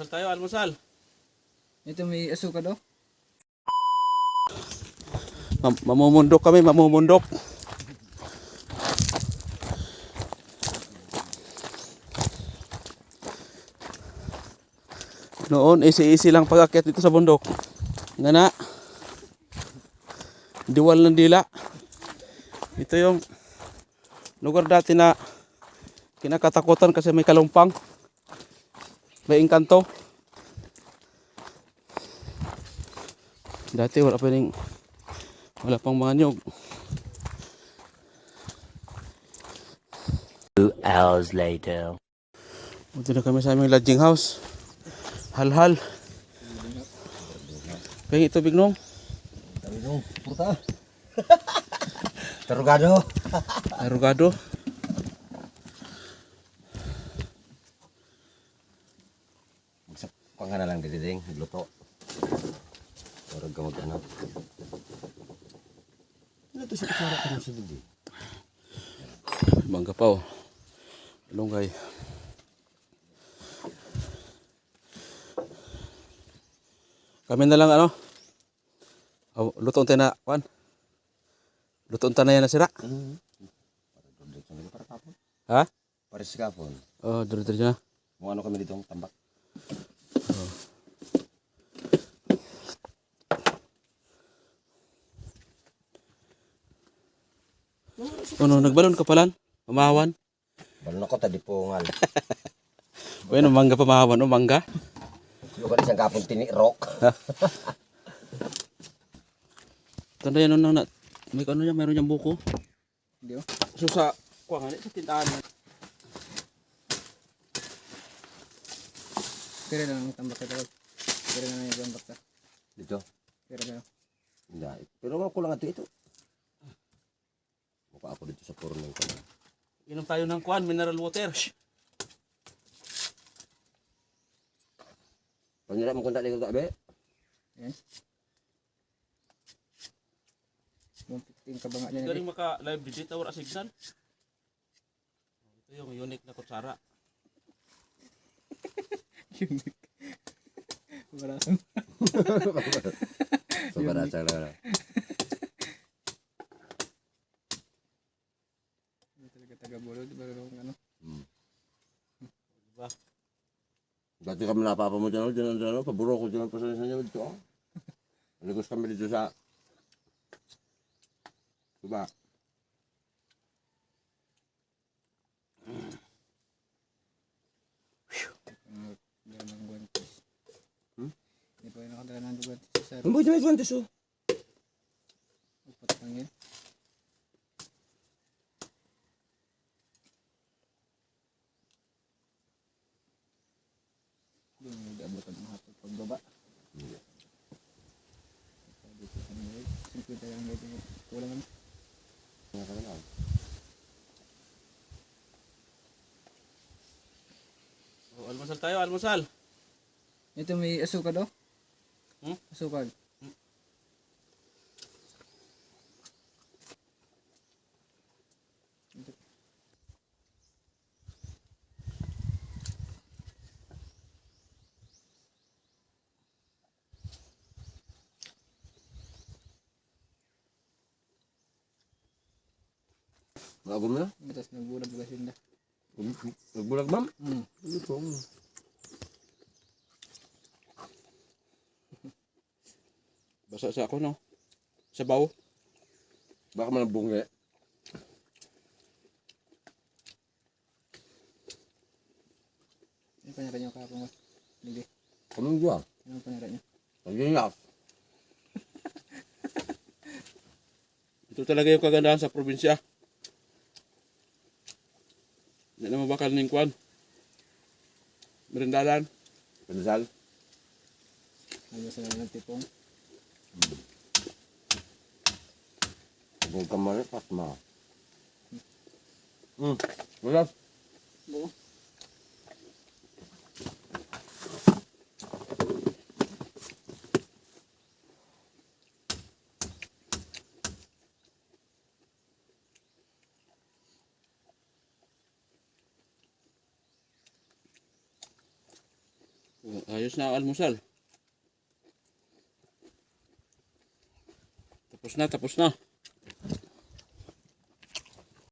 almusal tayo, almusal. Ito may asuka daw. Mam- mamumundok kami, mamumundok. Noon, easy-easy lang pag-akyat dito sa bundok. Nga na. Diwal ng dila. Ito yung lugar dati na kinakatakutan kasi may kalumpang. May engkanto. Dati wala pa rin wala pang mga nyog. Two hours later. Buti na kami sa aming lodging house. Hal-hal. Pengi tubig nung. Sabi nung, puta. Tarugado. Arugado. Magsak pa nga na lang diding, luto. Tarug ka mag-ano. Ano to siya kasara ka ng eh? Bangga pa oh. Lunggay. Kami na lang ano. Oh, luto tayo na, Juan. Luto tayo na yan na sira. Mm. Para dudrik sa para kapon. Ha? Para sa kapon. Oh, duro-duro na. Kung ano kami dito, tambak. Ano, nagbalon ka palan? Pamahawan? Balon ako, tadi po ngal. Bueno, mangga pamahawan o mangga. Yung ka isang kapon tini rock. Tanda yan na, na may ano yan, mayroon yung buko. Hindi oh. So sa, kuha nga, sa tindahan. Pira na lang tambak ka. Pira na lang yung tambak ka. Dito. Pira na lang. Hindi. Pero kulang ito ito. Mukha ako dito sa purning ko na. Inom tayo ng kuan, mineral water. Shh. Panira mo kung tali ko be. Yan. Yung piting kabanga niya Galing maka live digit wala signal. Ito yung unique na kutsara. Unique. Wala sa So para sa lang. Hindi talaga taga-bulod. Pero ano. Hmm. Diba? Dati kami napapa mo dyan, dyan, paburo ko dyan pa sa inyo dito. oh. Aligos kami dito sa... Diba? Hmm? Hindi pa rin nakadala ng sir. Ang buhay may kwantes oh. Upat lang yan. Doon ng hapon pagbaba. Dito sa mga Simple tayo ang medyo kulang ano. Nga ka lang. Oh, almusal tayo, almusal. Ito may asuka daw. Hmm? Asukal. Nagagom na? Tapos nagbulag ba sila. Nagbulag ma'am? Hmm. Ito. Basa sa ako no. Sa baw. Baka man ang bungi. Ano panyaran niyo kahapon ba? Hindi. Kamang dyan. Ano panyaran niyo? Pag-iyak. Ito talaga yung kagandahan sa probinsya. Hindi na mabakal ng kuan. Merindalan. Pinasal. Ano sa ng tipong? Kung kamari, patma. Hmm. Wala. Oo. Oh, ayos na ang almusal. Tapos na, tapos na.